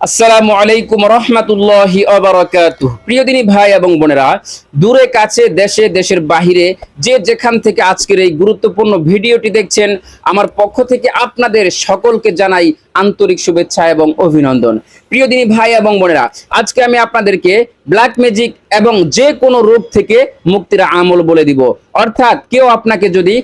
আসসালামু আলাইকুম রহমতুল্লাহি অবরাকাতু প্রিয় দিনী ভাই এবং বোনেরা, দূরে কাছে, দেশে, দেশের বাহিরে যে যেখান থেকে আজকের এই গুরুত্বপূর্ণ ভিডিওটি দেখছেন, আমার পক্ষ থেকে আপনাদের সকলকে জানাই আন্তরিক শুভেচ্ছা এবং অভিনন্দন। প্রিয় দিনী ভাই এবং বোনেরা, আজকে আমি আপনাদেরকে ব্ল্যাক ম্যাজিক এবং যে কোনো রোগ থেকে মুক্তির আমল বলে দিব। অর্থাৎ কেউ আপনাকে যদি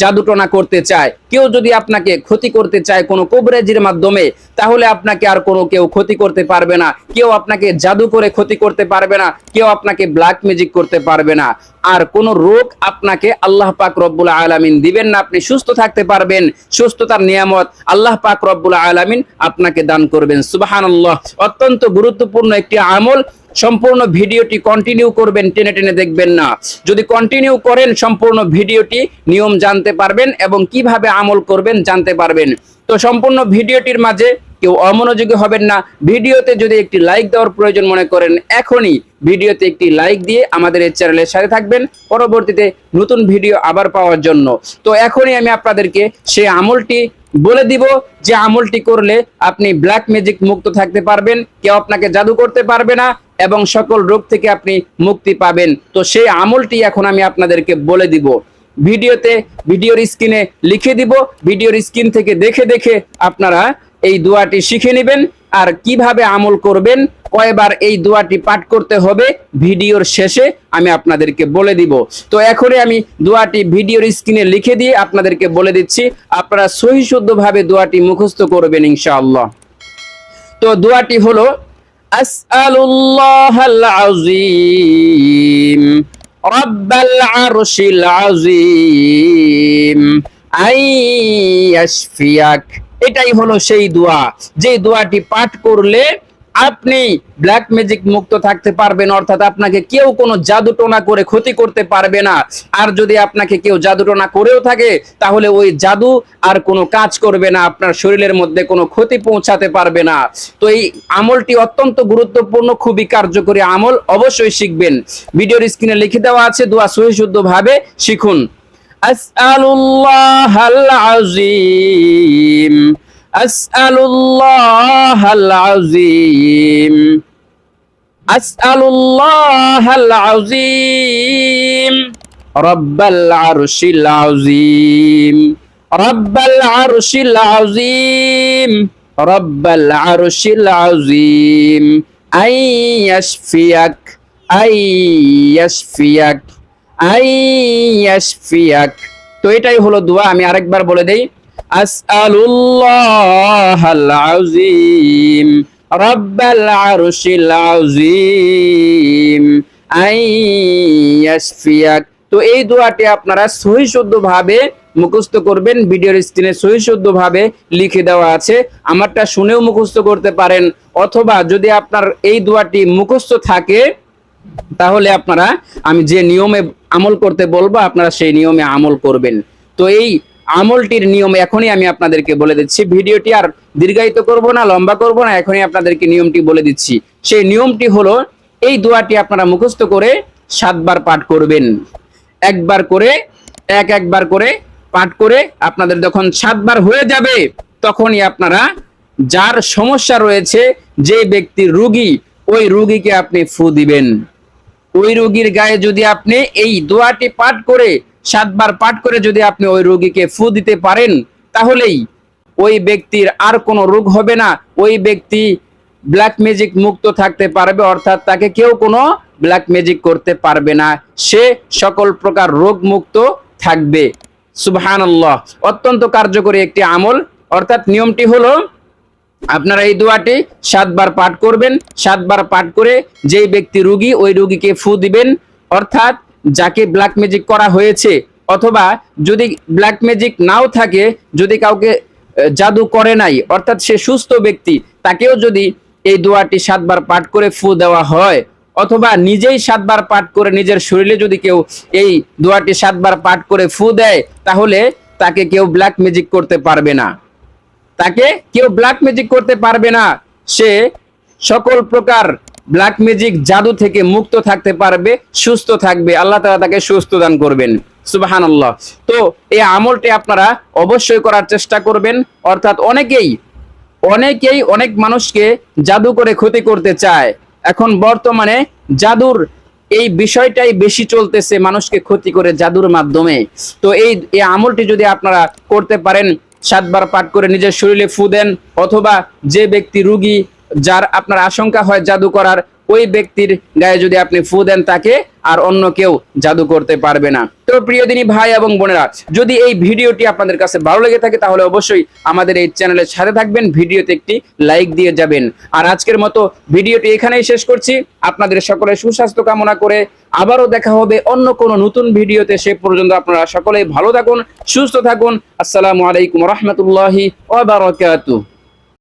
জাদুটনা করতে চায়। কেউ যদি আপনাকে ক্ষতি করতে চায় কোনো কবরেজির মাধ্যমে, তাহলে আপনাকে আর কোনো কেউ ক্ষতি করতে পারবে না। কেউ আপনাকে জাদু করে ক্ষতি করতে পারবে না, কেউ আপনাকে ব্ল্যাক ম্যাজিক করতে পারবে না। আর কোন রোগ আপনাকে আল্লাহ পাক রব্বুল আলামিন দিবেন না। আপনি সুস্থ থাকতে পারবেন, সুস্থতার নিয়ামত আল্লাহ পাক রব্বুল আলামিন আপনাকে দান করবেন। সুবহানাল্লাহ। অত্যন্ত গুরুত্বপূর্ণ একটি আমল। সম্পূর্ণ ভিডিওটি কন্টিনিউ করবেন, টেনে টেনে দেখবেন না। যদি কন্টিনিউ করেন, সম্পূর্ণ ভিডিওটি নিয়ম জানতে পারবেন এবং কীভাবে আমল করবেন জানতে পারবেন। তো সম্পূর্ণ ভিডিওটির মাঝে কেউ অমনোযোগী হবেন না। ভিডিওতে যদি একটি লাইক দেওয়ার প্রয়োজন মনে করেন, এখনই ভিডিওতে একটি লাইক দিয়ে আমাদের এই চ্যানেলের সাথে থাকবেন। পরবর্তীতে নতুন ভিডিও আবার পাওয়ার জন্য। তো এখনই আমি আপনাদেরকে সেই আমলটি বলে দিব যে আমলটি করলে আপনি ব্ল্যাক ম্যাজিক মুক্ত থাকতে পারবেন, কেউ আপনাকে জাদু করতে পারবে না এবং সকল রোগ থেকে আপনি মুক্তি পাবেন। তো সেই আমলটি এখন আমি আপনাদেরকে বলে দিব। ভিডিওতে, ভিডিওর স্ক্রিনে লিখে দিব। ভিডিওর স্ক্রিন থেকে দেখে দেখে আপনারা এই দোয়াটি শিখে নেবেন। আর কীভাবে আমল করবেন কয়বার এই দোয়াটি পাঠ করতে হবে ভিডিওর শেষে আমি আপনাদেরকে বলে দিব। তো এখনই আমি দোয়াটি ভিডিওর স্ক্রিনে লিখে দিয়ে আপনাদেরকে বলে দিচ্ছি, আপনারা সহি শুদ্ধভাবে দোয়াটি মুখস্থ করবেন ইনশাআল্লাহ। তো দোয়াটি হলো, আসআলুল্লাহাল আযীম, রব্বাল আরশিল আযীম আই ইয়াশফিয়াক। এটাই হলো সেই দোয়া। যে দোয়াটি পাঠ করলে আপনি ব্ল্যাক ম্যাজিক মুক্ত থাকতে পারবেন, অর্থাৎ আপনাকে কেউ কোনো জাদু টোনা করে ক্ষতি করতে পারবে না। আর যদি আপনাকে কেউ জাদু টোনা করেও থাকে, তাহলে ওই জাদু আর কোনো কাজ করবে না, আপনার শরীরের মধ্যে কোনো ক্ষতি পৌঁছাতে পারবে না। তো এই আমলটি অত্যন্ত গুরুত্বপূর্ণ, খুবই কার্যকরী আমল, অবশ্যই শিখবেন। ভিডিওর স্ক্রিনে লিখে দেওয়া আছে, দোয়া সহি শুদ্ধভাবে শিখুন। আযীম আসআলুল্লাহাল আযীম। আসআলুল্লাহাল আযীম। রব্বাল আরশিল আযীম। রব্বাল আরশিল আযীম। রব্বাল আরশিল আযীম। আই ইয়াশফিয়াক আই ইয়াশফিয়াক আই ইয়াশফিয়াক। তো এটাই হলো দোয়া। আমি আরেকবার বলে দেই আসআলুল্লাহাল আযীম রব্বাল আরশিল আযীম আই ইয়াশফিয়াক তো এই দোয়াটি আপনারা সহি শুদ্ধভাবে মুখস্থ করবেন। ভিডিওর স্ক্রিনে সহি শুদ্ধভাবে লিখে দেওয়া আছে। আমারটা শুনেও মুখস্থ করতে পারেন। অথবা যদি আপনার এই দোয়াটি মুখস্থ থাকে, তাহলে আপনারা, আমি যে নিয়মে আমল করতে বলব, আপনারা সেই নিয়মে আমল করবেন। তো এই আমলটির নিয়ম এখনই আমি আপনাদেরকে বলে দিচ্ছি। ভিডিওটি আর দীর্ঘায়িত করব না, লম্বা করব না, এখনই আপনাদেরকে নিয়মটি বলে দিচ্ছি। সেই নিয়মটি হলো, এই দোয়াটি আপনারা মুখস্থ করে সাতবার পাঠ করবেন। একবার করে, এক একবার করে পাঠ করে আপনাদের যখন সাতবার হয়ে যাবে, তখনই আপনারা যার সমস্যা রয়েছে, যে ব্যক্তি রুগী, ওই রুগীকে আপনি ফু দিবেন। ওই রুগীর গায়ে যদি আপনি এই দোয়াটি পাঠ করে সাতবার পাঠ করে যদি আপনি ওই রোগীকে ফু দিতে পারেন, তাহলেই ওই ব্যক্তির আর কোনো রোগ হবে না। ওই ব্যক্তি ব্ল্যাক ম্যাজিক মুক্ত থাকতে পারবে, অর্থাৎ তাকে কেউ কোনো ব্ল্যাক ম্যাজিক করতে পারবে না। সে সকল প্রকার রোগ মুক্ত থাকবে। সুবহানাল্লাহ। অত্যন্ত কার্যকরী একটি আমল। অর্থাৎ নিয়মটি হলো, আপনারা এই দোয়াটি সাতবার পাঠ করবেন। সাতবার পাঠ করে যেই ব্যক্তি রুগী, ওই রুগীকে ফু দিবেন। অর্থাৎ যাকে ব্ল্যাক ম্যাজিক করা হয়েছে, অথবা যদি ব্ল্যাক ম্যাজিক নাও থাকে, যদি কাউকে জাদু করে নাই, অর্থাৎ সে সুস্থ ব্যক্তি, তাকেও যদি এই দোয়াটি সাতবার পাঠ করে ফু দেওয়া হয়, অথবা নিজেই সাতবার পাঠ করে নিজের শরীরে যদি কেউ এই দোয়াটি সাতবার পাঠ করে ফু দেয়, তাহলে তাকে কেউ ব্ল্যাক ম্যাজিক করতে পারবে না। তাকে কেউ ব্ল্যাক ম্যাজিক করতে পারবে না। সে সকল প্রকার ব্ল্যাক ম্যাজিক জাদু থেকে মুক্ত থাকতে পারবে, সুস্থ থাকবে, আল্লাহ তাআলা তাকে সুস্থ দান করবেন। সুবহানাল্লাহ। তো এই আমলটি আপনারা অবশ্যই করার চেষ্টা করবেন। অর্থাৎ অনেকেই অনেকেই অনেক মানুষকে জাদু করে ক্ষতি করতে চায়। এখন বর্তমানে জাদুর এই বিষয়টাই বেশি চলতেছে মানুষকে ক্ষতি করে জাদুর মাধ্যমে। তো এই এই আমলটি যদি আপনারা করতে পারেন, সাতবার পাঠ করে নিজের শরীরে ফু দেন, অথবা যে ব্যক্তি রুগী যার আপনার আশঙ্কা হয় জাদু করার, ওই ব্যক্তির গায়ে যদি আপনি ফু দেন তাকে, আর অন্য কেউ জাদু করতে পারবে না। তো প্রিয় দিনী ভাই এবং বোনেরা, যদি এই ভিডিওটি আপনাদের কাছে ভালো লেগে থাকে, তাহলে অবশ্যই আমাদের এই চ্যানেলের সাথে থাকবেন, ভিডিওতে একটি লাইক দিয়ে যাবেন। আর আজকের মতো ভিডিওটি এখানেই শেষ করছি। আপনাদের সকলের সুস্বাস্থ্য কামনা করে আবারও দেখা হবে অন্য কোনো নতুন ভিডিওতে। সে পর্যন্ত আপনারা সকলেই ভালো থাকুন, সুস্থ থাকুন। আসসালামু আলাইকুম রহমতুল্লাহি ওয়া বারাকাতুহু।